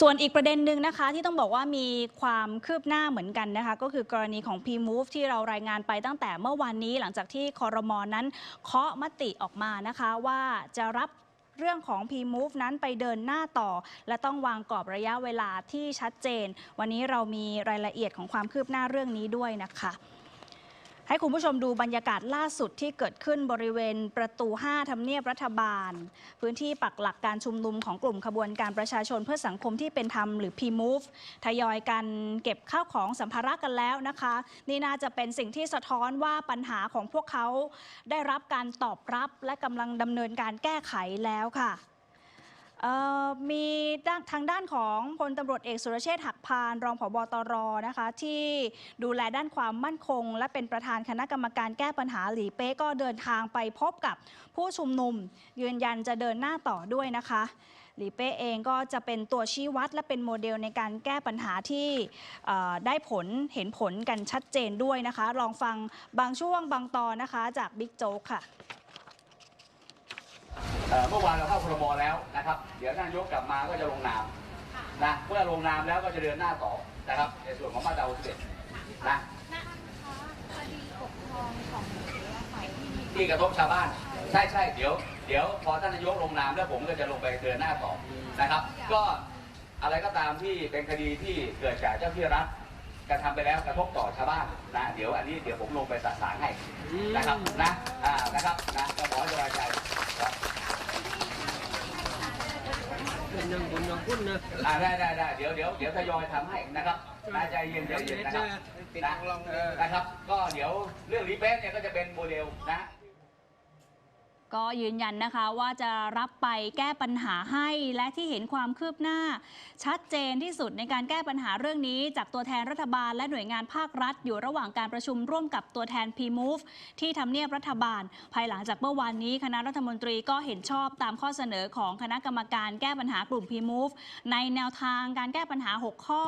ส่วนอีกประเด็นหนึ่งนะคะที่ต้องบอกว่ามีความคืบหน้าเหมือนกันนะคะก็คือกรณีของ P-Move ที่เรารายงานไปตั้งแต่เมื่อวานนี้หลังจากที่คอรมอนนั้นเคาะมติออกมานะคะว่าจะรับเรื่องของ P-Move นั้นไปเดินหน้าต่อ และต้องวางกรอบระยะเวลาที่ชัดเจน วันนี้เรามีรายละเอียดของความคืบหน้าเรื่องนี้ด้วยนะคะ ให้คุณผู้ชมดูบรรยากาศล่าสุดที่เกิดขึ้นบริเวณประตู 5ทำเนียบรัฐบาล พื้นที่ปักหลักการชุมนุมของกลุ่มขบวนการประชาชนเพื่อสังคมที่เป็นธรรมหรือ P-Move ทยอยกันเก็บข้าวของสัมภาระกันแล้วนะคะ นี่น่าจะเป็นสิ่งที่สะท้อนว่าปัญหาของพวกเขาได้รับการตอบรับและกำลังดำเนินการแก้ไขแล้วค่ะ เอ่อมีด้านทางด้านของพลตำรวจเอกสุรเชษฐ์หักพาน รองผบตรนะคะ ที่ดูแลด้านความมั่นคง และเป็นประธานคณะกรรมการแก้ปัญหาหลีเป้ก็เดินทางไปพบกับผู้ชุมนุม ยืนยันจะเดินหน้าต่อด้วยนะคะหลีเป้เองก็จะเป็นตัวชี้วัดและเป็นโมเดลในการแก้ปัญหาที่ได้ผลเห็นผลกันชัดเจนด้วยนะคะ ลองฟังบางช่วงบางตอนนะคะจากบิ๊กโจ๊กค่ะ เอ่อเมื่อวานเราเข้าครมแล้วนะครับ เดี๋ยวท่านนายกกลับมาก็จะลงนามนะเมื่อลงนามแล้วก็จะเดินหน้าต่อนะครับ ในส่วนของมาตรา61นะณคดีปกครองของเสือฝ่ายที่มีที่กระทบชาวบ้าน ใช่ใช่เดี๋ยวเดี๋ยวพอท่านนายกลงนามแล้วผมก็จะลงไปเดินหน้าต่อนะครับ ก็อะไรก็ตามที่เป็นคดีที่เกิดจากเจ้าที่รัฐกระทำไปแล้วกระทบต่อชาวบ้านนะเดี๋ยวอันนี้เดี๋ยวผมลงไปสสารให้นะครับนะอ่านะครับนะก็ขอให้สบายใจครับ เป็นยังบุญยังคุณนะอ่าได้ได้ได้เดี๋ยวเดี๋ยวเดี๋ยวทยอยทำให้นะครับน่าใจเย็นใจเย็นนะครับนะนะครับ ก็เดี๋ยวเรื่องรีเฟซเนี่ยก็จะเป็นโมเดลนะ ก็ยืนยันนะคะว่าจะรับไปแก้ปัญหาให้และที่เห็นความคืบหน้า ชัดเจนที่สุดในการแก้ปัญหาเรื่องนี้ จากตัวแทนรัฐบาลและหน่วยงานภาครัฐ อยู่ระหว่างการประชุมร่วมกับตัวแทน P-Move ที่ทำเนียบรัฐบาล ภายหลังจากเมื่อวานนี้คณะรัฐมนตรีก็เห็นชอบตามข้อเสนอของคณะกรรมการแก้ปัญหากลุ่ม P-Move ในแนวทางการแก้ปัญหา 6 ข้อ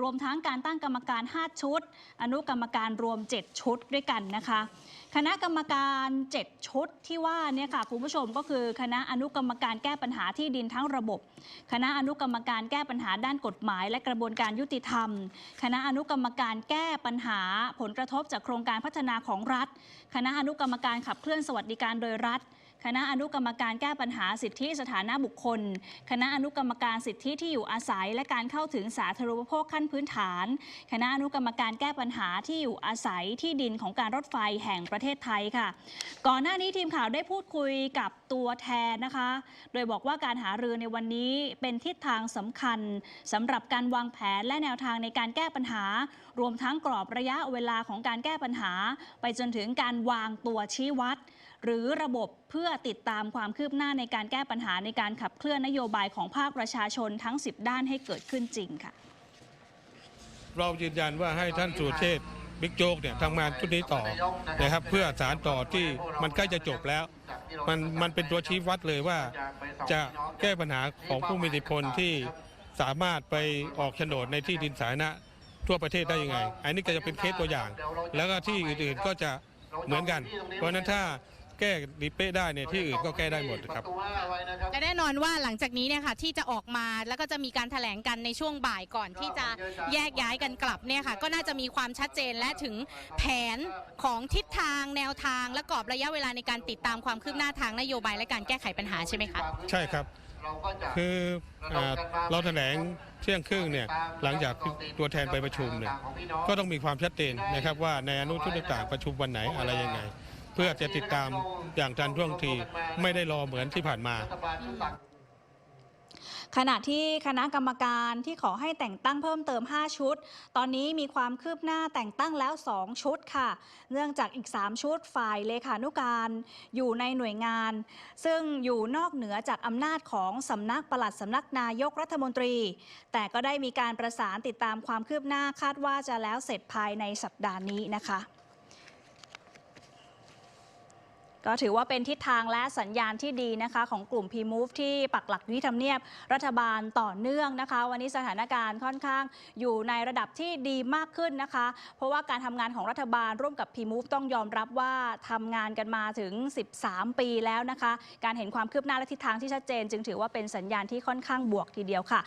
รวมทั้งการตั้งกรรมการ 5 ชุด อนุกรรมการรวม 7 ชุดด้วยกันนะคะ คณะกรรมการ 7 ชุดที่ว่าเนี่ยเนี่ยค่ะคุณผู้ชมก็คือคณะอนุกรรมการแก้ปัญหาที่ดินทั้งระบบ คณะอนุกรรมการแก้ปัญหาด้านกฎหมาย และกระบวนการยุติธรรม คณะอนุกรรมการแก้ปัญหาผลกระทบจากโครงการพัฒนาของรัฐ คณะอนุกรรมการขับเคลื่อนสวัสดิการโดยรัฐ คณะอนุกรรมการแก้ปัญหาสิทธิสถานะบุคคล คณะอนุกรรมการสิทธิที่อยู่อาศัย และการเข้าถึงสาธารณูปโภคขั้นพื้นฐาน คณะอนุกรรมการแก้ปัญหาที่อยู่อาศัยที่ดินของการรถไฟแห่งประเทศไทยค่ะ ก่อนหน้านี้ทีมข่าวได้พูดคุยกับตัวแทนนะคะ โดยบอกว่าการหารือในวันนี้เป็นทิศทางสำคัญสำหรับการวางแผนและแนวทางในการแก้ปัญหา รวมทั้งกรอบระยะเวลาของการแก้ปัญหา ไปจนถึงการวางตัวชี้วัด หรือระบบเพื่อติดตามความคืบหน้าในการแก้ปัญหาในการขับเคลื่อนนโยบายของภาคประชาชนทั้ง 10 ด้านให้เกิดขึ้นจริงค่ะ เรายืนยันว่าให้ท่านสุเชษบิ๊กโจ๊กเนี่ยทำงานชุดนี้ต่อนะครับ เพื่อสารต่อที่มันใกล้จะจบแล้ว มันมันเป็นตัวชี้วัดเลยว่าจะแก้ปัญหาของผู้มีอิทธิพลที่สามารถไปออกโฉนดในที่ดินสาธารณะทั่วประเทศได้ยังไง อันนี้ก็จะเป็นเคสตัวอย่าง แล้วก็ที่อื่นๆก็จะเหมือนกัน เพราะนั้นถ้า แก้ดีเป้ได้เนี่ยที่อื่นก็แก้ได้หมดครับ และแน่นอนว่าหลังจากนี้เนี่ยค่ะที่จะออกมาแล้วก็จะมีการแถลงกันในช่วงบ่ายก่อนที่จะแยกย้ายกันกลับเนี่ยค่ะ ก็น่าจะมีความชัดเจนและถึงแผนของทิศทางแนวทาง และกรอบระยะเวลาในการติดตามความคืบหน้าทางนโยบายและการแก้ไขปัญหาใช่ไหมคะใช่ครับคืออ่าเราแถลงเที่ยงครึ่งเนี่ยหลังจากตัวแทนไปประชุมเนี่ยก็ต้องมีความชัดเจนนะครับว่าในอนุชุดต่างๆประชุมวันไหนอะไรยังไง เพื่อจะติดตามอย่างทันท่วงทีไม่ได้รอเหมือนที่ผ่านมาขณะที่คณะกรรมการที่ขอให้แต่งตั้งเพิ่มเติม 5 ชุด ตอนนี้มีความคืบหน้าแต่งตั้งแล้ว 2 ชุดค่ะ เนื่องจากอีก 3 ชุดฝ่ายเลขานุการอยู่ในหน่วยงาน ซึ่งอยู่นอกเหนือจากอำนาจของสำนักปลัดสำนักนายกรัฐมนตรี แต่ก็ได้มีการประสานติดตามความคืบหน้าคาดว่าจะแล้วเสร็จภายในสัปดาห์นี้นะคะ ก็ถือว่าเป็นทิศทางและสัญญาณที่ดีนะคะ ของกลุ่ม P-Move ที่ปักหลักที่ทำเนียบรัฐบาลต่อเนื่องนะคะ วันนี้สถานการณ์ค่อนข้างอยู่ในระดับที่ดีมากขึ้นนะคะ เพราะว่าการทำงานของรัฐบาลร่วมกับ P-Move ต้องยอมรับว่าทำงานกันมาถึง 13 ปีแล้วนะคะ การเห็นความคืบหน้าและทิศทางที่ชัดเจน จึงถือว่าเป็นสัญญาณที่ค่อนข้างบวกทีเดียวค่ะ